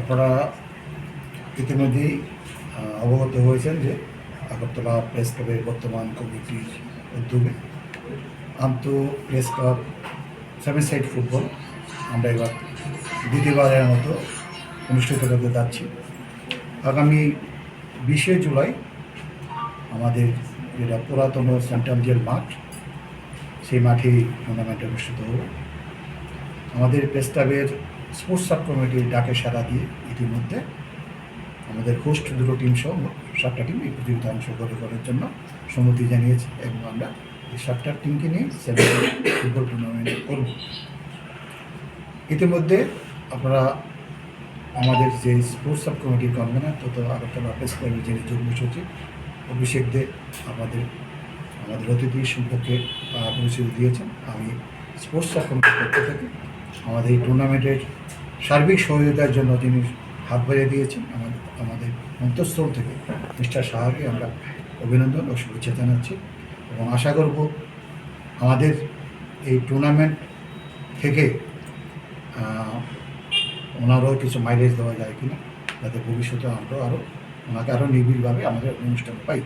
আপনারা ইতিমধ্যেই অবগত হয়েছেন যে আগরতলা প্রেস ক্লাবের বর্তমান কমিটির উদ্যোগে আন্ত press club seven side football, আমরা এবার দ্বিতীয়বারের মতো অনুষ্ঠিত করতে যাচ্ছি। আগামী বিশে জুলাই আমাদের যেটা পুরাতন সেন্ট্রাল জেল মাঠ। সেই মাঠেই টুর্নামেন্ট অনুষ্ঠিত হবে আমাদের প্রেস ক্লাবের স্পোর্টস সাব কমিটির ডাকে সাড়া দিয়ে ইতিমধ্যে আমাদের হোস্ট দুটো টিম সহ সাতটা টিম এই প্রতিযোগিতা অংশগ্রহণ করার জন্য সম্মতি জানিয়েছে এবং আমরা এই সাতটা টিমকে নিয়ে সেভেন ফুটবল টুর্নামেন্ট করব। ইতিমধ্যে আপনারা আমাদের যে স্পোর্টস সাব কমিটির কনভেনার তথা আগরতলা প্রেস ক্লাবের যিনি যুগ্ম সচিব অভিষেক দে আমাদের আমাদের অতিথি সম্পর্কে পরিচিতি দিয়েছেন। আমি স্পোর্টস কমিটির পক্ষ থেকে আমাদের এই টুর্নামেন্টের সার্বিক সহযোগিতার জন্য তিনি হাত বাড়িয়ে দিয়েছেন। আমাদের আমাদের অন্তঃস্থল থেকে মিস্টার সাহাকে আমরা অভিনন্দন ও শুভেচ্ছা জানাচ্ছি এবং আশা করব আমাদের এই টুর্নামেন্ট থেকে ওনারও কিছু মাইলেজ দেওয়া যায় কিনা, যাতে ভবিষ্যতে আমরাও আরও ওনাকে আরও নিবিড়ভাবে আমাদের অনুষ্ঠান পাই